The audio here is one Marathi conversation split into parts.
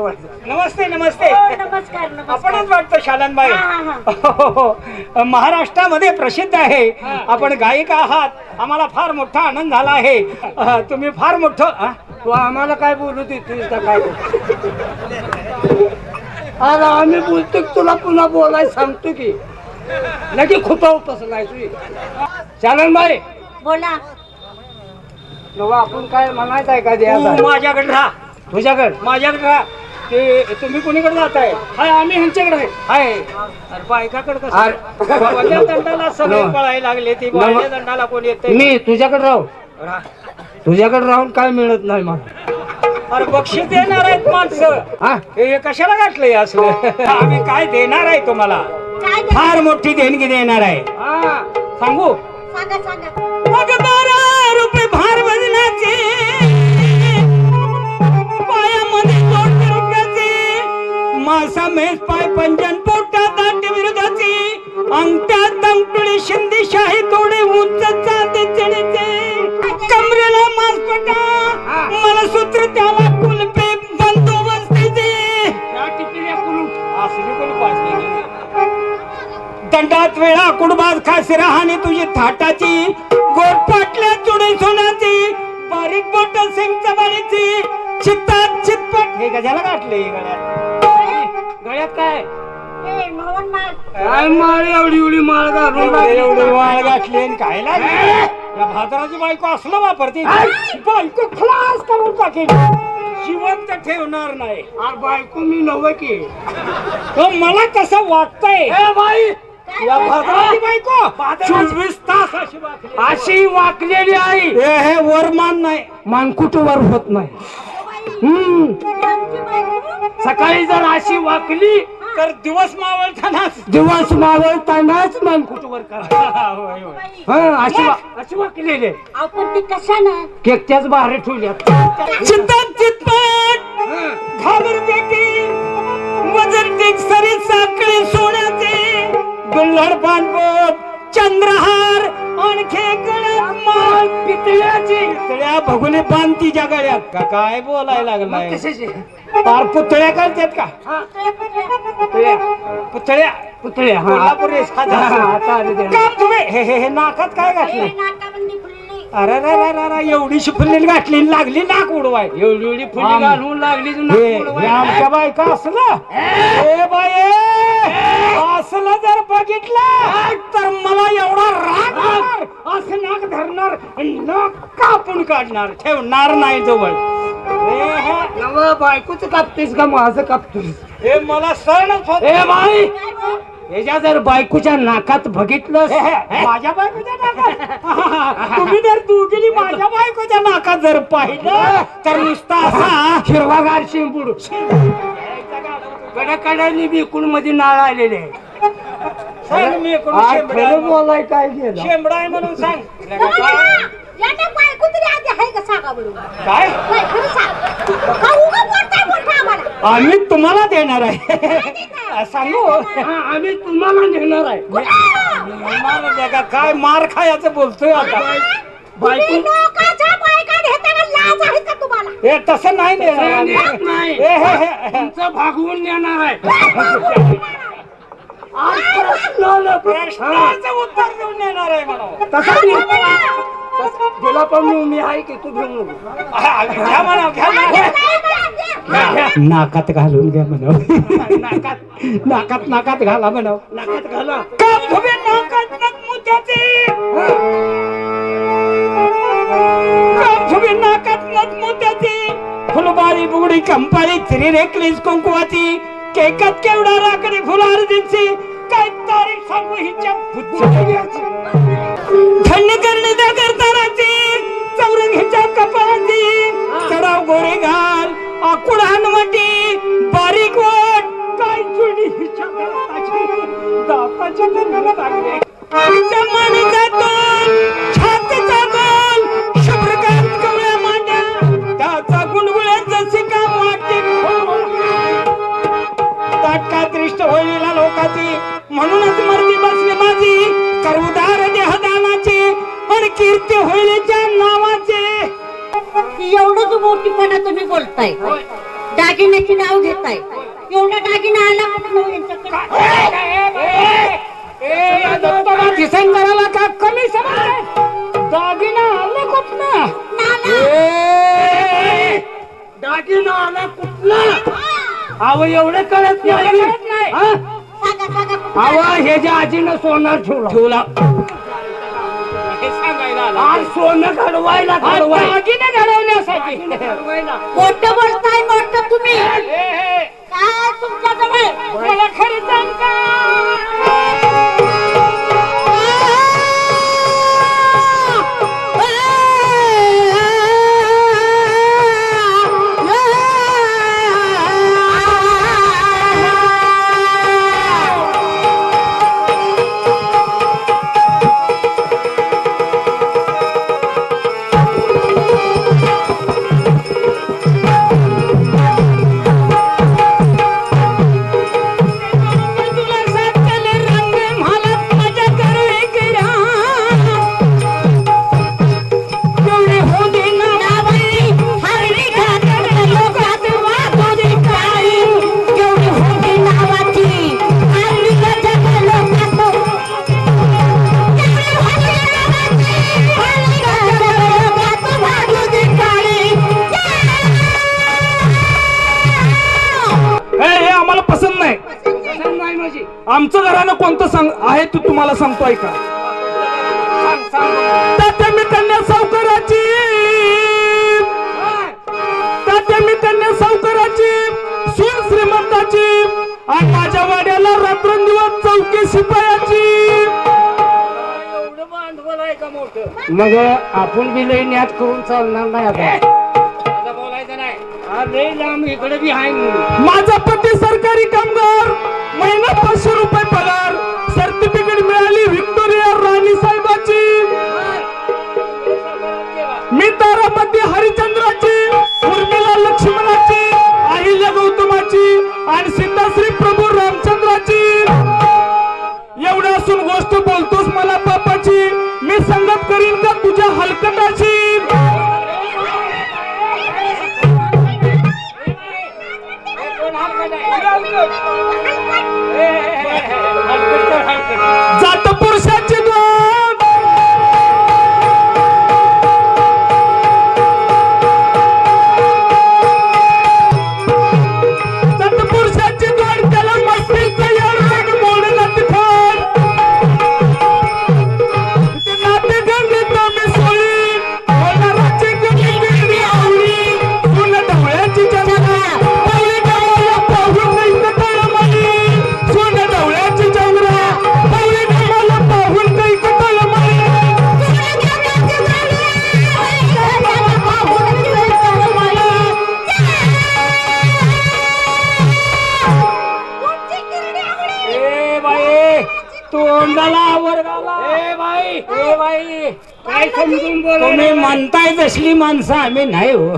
नमस्ते नमस्ते. हो, नमस्कार आपणच वाटतं शालनबाई. हा, हा, महाराष्ट्रामध्ये प्रसिद्ध आहे. आपण गायिका आहात. आम्हाला फार मोठा आनंद झाला आहे. तुम्ही फार मोठं तू आम्हाला काय बोलू देतोस का काय? अरे आम्ही बोलतो की तुला पुन्हा बोलाय सांगतो की. लगे खुपाव पसलाय तुझी. चालन बाई बोला. नवा आपण काय म्हणायचं आहे का तू माझ्याकडे राहा. तुझ्याकडे? माझ्याकडे राहा. ते तुम्ही कुणीकडे जाताय? हाय आम्ही ह्यांच्याकडे आहे. हाय. अरे बायकाकडे कसं? अरे. दंडाला सगळे. पळायला लागले ती. बाळ्या दंडाला कोण येते मी तुझ्याकडे राहू. तुझ्याकडे राहून काय मिळत नाही मला. अरे बक्षीस देणार आहेत माणसं. हा? हे कशाला गाठलंय असलं? आम्ही काय देणार आहे तुम्हाला? काय ते- फार मोठी देणगी देणार आहे. हा सांगू. सांगा? सांगा. मग बारा मासा मेस पाय पंजन पोटा दांड विरोधाची. अंगठ्या तंगटुळी शिंदे शाही थोडे उंच चांदे चढीचे. कमरेला मासपटा मला सूत्र त्याला कुलपे बंदोबस्तीचे. दंडात वेळा कुडबाज खास राहणे तुझी थाटाची. गोट पाटल्या चुडे सोन्याची. बारीक बोट सिंग चबाळीची चित्तात चितपट. हे गजाला गाठले गळ्यात. गळ्यात काय? ए, मोहन माल काय माळ एवढी एवढी माळ घालून? एवढे एवढे वाळ गाठले आणि काय लागले या भादराची बायको असलं वापरते. बायको खलास करून टाकेल. जिवंत ठेवणार नाही. अरे बायको मी नव्हे की. तो मला कसं वाटतंय. ए बाई! या भादराची बायको चोवीस तास अशी वाकली. अशी वाकलेली आई. हे हे वरमान नाही. मानकुटवर होत नाही. हम्म आमची बायको सकाळी जर अशी वाकली तर दिवस मावळतानाच. दिवस मावळतानाच मानकुटवर करा? होय, होय. हा अशी अशी वाकलेली आहे. आपण ती कशानं? केकट्याच बाहेर ठेवल्यात. चित्तात चितपट घाबर पेटी वजन टेक सरी साखळी सोन्याचे. गुल्हड पानपोत चंद्रहार आणखी पितळ्याची. पितळ्या भगुले बांध तिच्या गळ्यात. का काय बोलायला लागलाय? कशाची? पार पुतळ्या करतात का? हा, पुतळ्या. पुतळ्या. पुतळे हा. कोल्हापुरी हा, साधा आता आले ते. काम तुम्ही? हे हे हे नाकात काय घातलं? नाकाबंदी फुलली. अरे रे रे रे रे एवढीशी फुललेली घातली लागली नाक उडवाय. एवढी एवढी फुली घालून लागली तर हे नाक हे उडवायला. आमच्या बायका असलं ए बाये असलं जर बघितलं तर मला एवढा राग येणार, असं नाक धरणार आणि नाक कापून काढणार ठेवणार नाही जवळ. हे- बायकोच कापतेस का माझं कापतोस? हे मला सणच होत ए बाई काय बोल? याच्या जर बायकोच्या नाकात बघितलं हे, हे, माझ्या बायकोच्या नाकात? तुम्ही जर दोघींनी माझ्या बायकोच्या नाकात जर पाहिलं तर नुसता असा हिरवागार शिंपूड कडाकडाने बिकून मध्ये नाळ आलेले. आहे. सांग मी कोण आज शेंबडा खरं आहे बोलाय काय गेलं? शेंबडा आहे म्हणून सांग. यांना बायको तरी आधी आहे का सांगा काय? नाही, खरं सांग. का उगा बोलताय मोठं आम्हाला? आम्ही तुम्हाला देणार आहे. सांगू? हा, आम्ही तुम्हाला नेणार आहे. मार बघा, काय मार खायचं बोलतोय आता? तुम्ही लोकांच्या बायका घेताना लाज आहे का तुम्हाला? हे तसं नाही देणार नेत नाही. हे, हे, हे, हे. तुमचं भागवून नेणार आहे. आज प्रश्न. प्रश्नाचं उत्तर देऊन देणार आहे म्हणून. तसा नाही. तसा- तुला पण मी- मी आहे की तू घेऊ नको घ्या म्हणा. घ्या. म्हणा नाकात घालून घ्या म्हणाव. नाकात. नाकात नाकात घाला म्हणाव. नाकात घाला. नाकात नाकात फुलबारी बुगडी कंपाळी तिरी रेकलीस कुंकुवाची. केकात केवढा राकडी फुलार दिसची काय तारीख सांगू हिच्या घाल बारीक वाट. काय चुडी हिच्या दाताची लागले तोल छातीचा गोल शुभ्रकांत मांड्या त्याचा जसे का वाटे ताटका दृष्ट होईला लोकाची म्हणूनच मर्दी बसली माझी. कर्मदार देहदानाची पण कीर्ती होईल नावा एवढंच मोठीपणा तुम्ही बोलताय. दागिन्याची नाव घेताय. एवढा दागिना आला कुठं यांच्याकडे? ए, या दत्तोबा दिसंकराला का कमी समजताय? दागिना आले कुठनं? दागिना आला कुठला अहो एवढं कळत नाही. नाही. हा? हे जे आजीनं सोनं ठेवलं. ठेवला. सांगायला आला. आज सोनं घडवायला आज घडवायला दागिने घडवण्यासाठी. घडवायला. मोठं बोलताय मोठं तुम्ही. ए, ए, काय तुमच्याजवळ? मला खरं सांग का आमचं घरानं कोणतं सांग आहे ते तुम्हाला सांगतो ऐका. तात्या मी कन्या सावकाराची. तात्या मी कन्या सावकाराची. सून श्रीमंताची. आणि माझ्या वाड्याला रात्रंदिवस चौकी शिपायाची. मग आपण बी लई न्यात करून चालणार नाही आता. बोलायचं नाही. इकडे बी आहे माझा पती सरकारी कामगार. महिना पाचशे रुपये पगार सर्टिफिकेट मिळाली व्हिक्टोरिया राणी साहेबाची. मी तारापती हरिचंद्राची उर्मिला लक्ष्मणाची अहिल्या गौतमाची आणि सिद्धाश्री प्रभू रामचंद्राची. एवढं असून गोष्ट बोलतोस मला बापाची. मी संगत करीन का तुझ्या हलकटाची ಹಾಕ್ಬಿಡ್ತಾರೆ ಹಾಕ್ಬಿಡ್ತಾರೆ तोंडाला आवर घाला. ए बाई. ए बाई. काय समजून बोला तुम्ही म्हणताय तसली माणसं आम्ही नाही हो.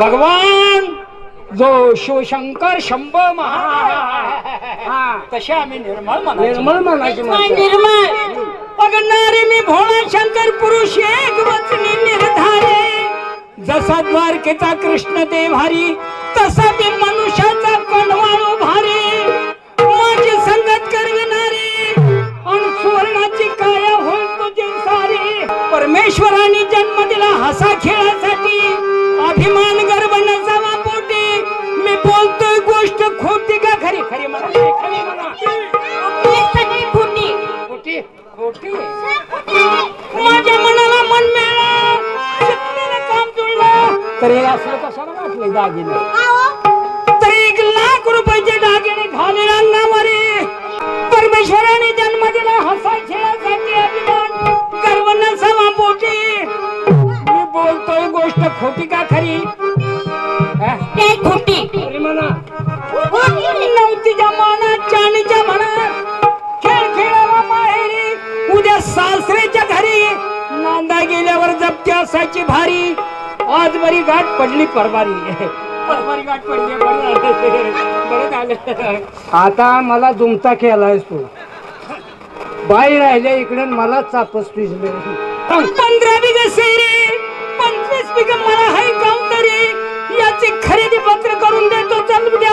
भगवान जो शिवशंकर शंभ महा तसे आम्ही निर्मळ. निर्मळ माणसं. निर्मळ. बघणारे मी भोळा शंकर पुरुष एक वचनी निर्धारे. जसा द्वारकेचा कृष्ण देवारी तसा मी मनुष्याचा कणवाळू भारी. परमेश्वराने जन्म दिला हसा खेळासाठी. अभिमान गर्व नसावा पोटी. मी बोलतोय गोष्ट खोटी का? खरी खरी खोटी. खोटी? माझ्या मनाला मन मिळालं. काम जुळलं. तर हे असलं कशाला वाटलं दागिने? तर एक लाख रुपयाचे दागिने घाले अंगामध्ये परमेश्वराने जन्म दिला हसा खेळासाठी. बोलतोय गोष्ट खोटी का खरी? हा? खोटी? अरे म्हणा खेळ खेळावा माहेरी उद्या सासरेच्या घरी. नांदा गेल्यावर जप्ती असायची भारी. आज बरी गाठ पडली परवारी. परवारी गाठ पडली बरं झालं. बरं झालं. आता मला दुमता केलायस तू. बाई राहिल्या इकडे मला चापस पिजले पंधरा बिघ सेरे मला हाय घरी याची खरेदी पत्र करून देतो. चल उद्या.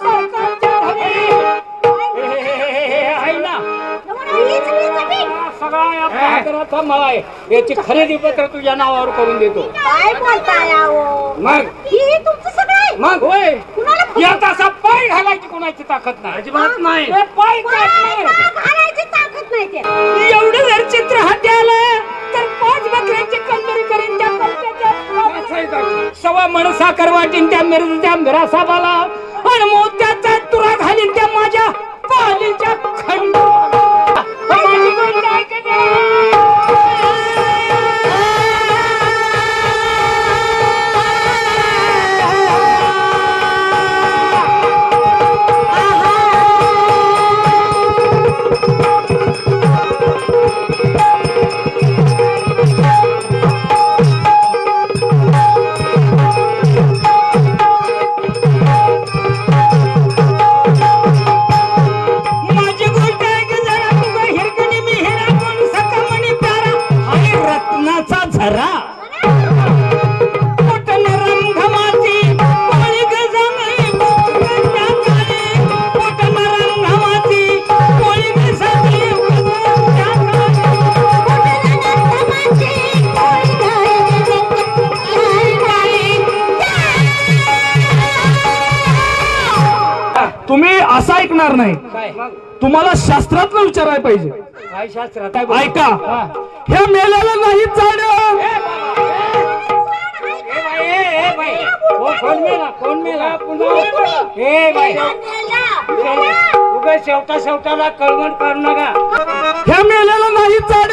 सरकारच्या घरी. हे, हे, हे, हे, हे, आहे ना. हीच मी जमीन. सगळा या पाहकराचा मळा आहे. याची खरेदी पत्र तुझ्या नावावर करून देतो. काय बोलताय अहो मग? ही तुमचं सगळं आहे? मग? होय. कुणाला फक्त यात असा पाय घालायची कोणाची ताकद नाही. अजिबात नाही. हे पाय काय पाय नाही. घालायची ताकद नाही एवढं कलत्याच्या मनसा मन साखर वाटीन त्या मिरजच्या मिरा आणि मोत्याचा तुरा घालीन त्या माझ्या पालीच्या खंड असं ऐकणार नाही. तुम्हाला शास्त्रातलं विचारायला पाहिजे. काय शास्त्रात? ऐका. हा. मेल्याला नाही कोण मेला? कोण मेला? बाई. उगा शेवटा शेवटाला कळवण करू नका. ह्या मेल्याला नाही चाड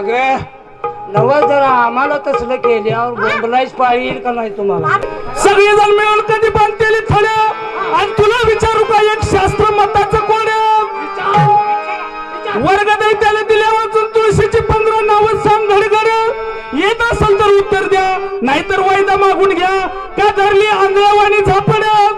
अगे नव जरा आम्हाला तसलं केल्यावर बोंबलायच पाळी येईल का नाही तुम्हाला? सगळेजण मिळून कधी बांधलेली थोडे आणि तुला विचारू का एक शास्त्र मताचं कोण वर्ग दैत्याला दिल्या वाचून तुळशीची पंधरा नावं सांग घडघड. येत असेल तर उत्तर द्या नाहीतर वायदा मागून घ्या. का धरली आंधळवाणी झापड्या